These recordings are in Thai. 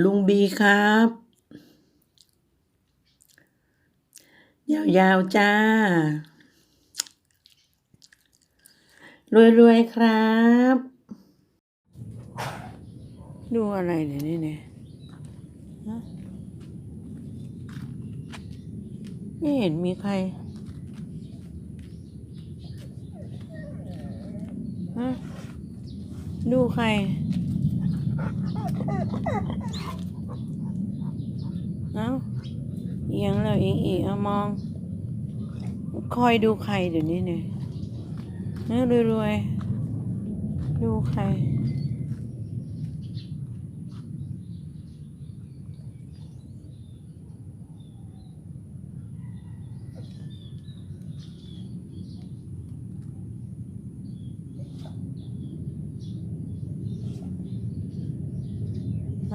ลุงบีครับ ยาวๆจ้ารวยๆครับ ดูอะไรเนี่ยนี่เนี่ยไม่เห็นมีใครฮะดูใคร เอ้าเอียงแล้วเอียงอีกเอามอง คอยดูใครเดี๋ยวนี้เนี่ยเนื้อรวยๆดูใคร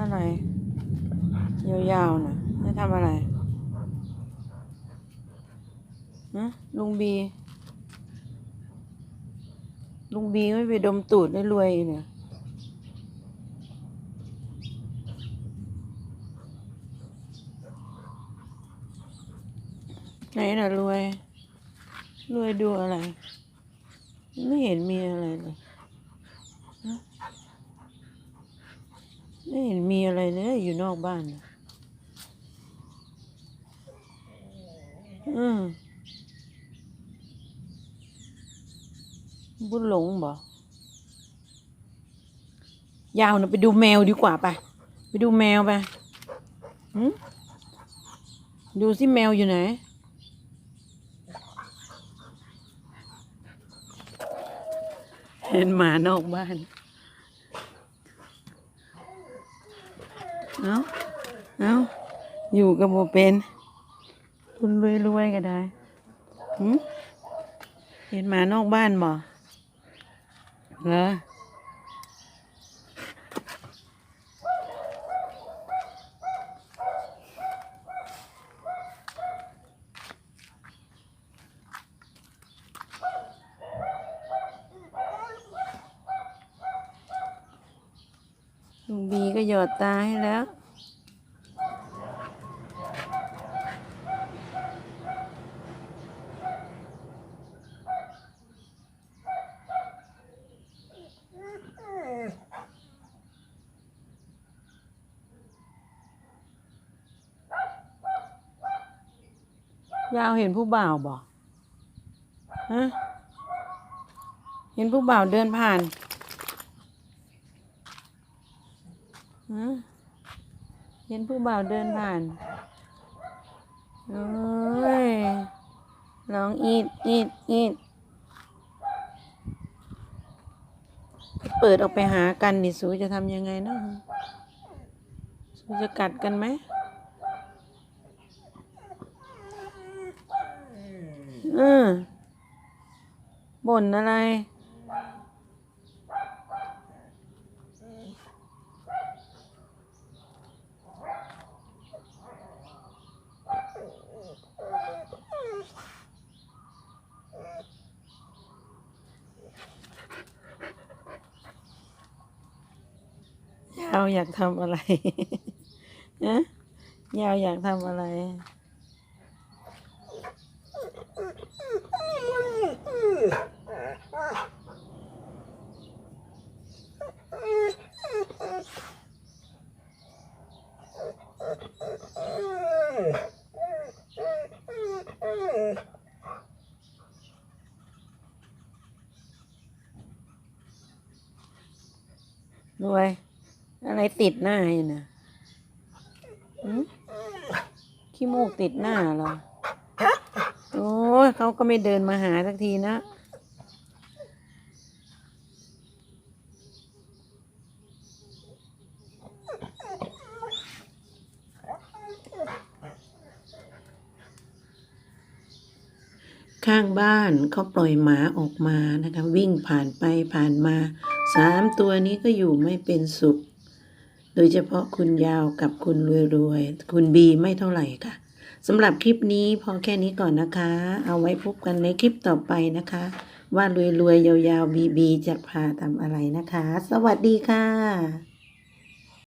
อะไร ยาวๆนะจะทำอะไรฮะลุงบี ลุงบีไม่ไปดมตูดได้รวยเนี่ยไหนน่ะรวย รวยดูอะไร ไม่เห็นมีอะไรเลยฮะ ไม่เห็นมีอะไรเลยอยู่นอกบ้านอืมบุญหลงบ่ยาวนะไปดูแมวดีกว่าไปไปดูแมวไปหืมดูสิแมวอยู่ไหน เห็นหมานอกบ้าน เอาเอาอยู่กับโมเป็นคุณรวยรวยๆก็ได้หืมเห็นหมานอกบ้านบ่เหรอลุงบีก็หยอดตาให้แล้ว ยาวเห็นผู้บ่าวบ่ฮะเห็นผู้บ่าวเดินผ่านฮะเห็นผู้บ่าวเดินผ่านโอ้ยร้องอีดอีดอีดเปิดออกไปหากันนี่สูจะทำยังไงเนาะสูจะกัดกันไหม เออบ่นอะไร ยาวอยากทำอะไรนะยาวอยากทำอะไร รวย อะไรติดหน้าอยู่นะขี้มูกติดหน้าเหรอ โอ้ยเขาก็ไม่เดินมาหาสักทีนะ ข้างบ้านเขาปล่อยหมาออกมานะคะ วิ่งผ่านไปผ่านมาสามตัวนี้ก็อยู่ไม่เป็นสุข โดยเฉพาะคุณยาวกับคุณรวยๆ คุณบีไม่เท่าไหร่ค่ะ สำหรับคลิปนี้พอแค่นี้ก่อนนะคะ เอาไว้พบกันในคลิปต่อไปนะคะ ว่ารวยๆยาวๆบีบีจะพาทำอะไรนะคะ สวัสดีค่ะ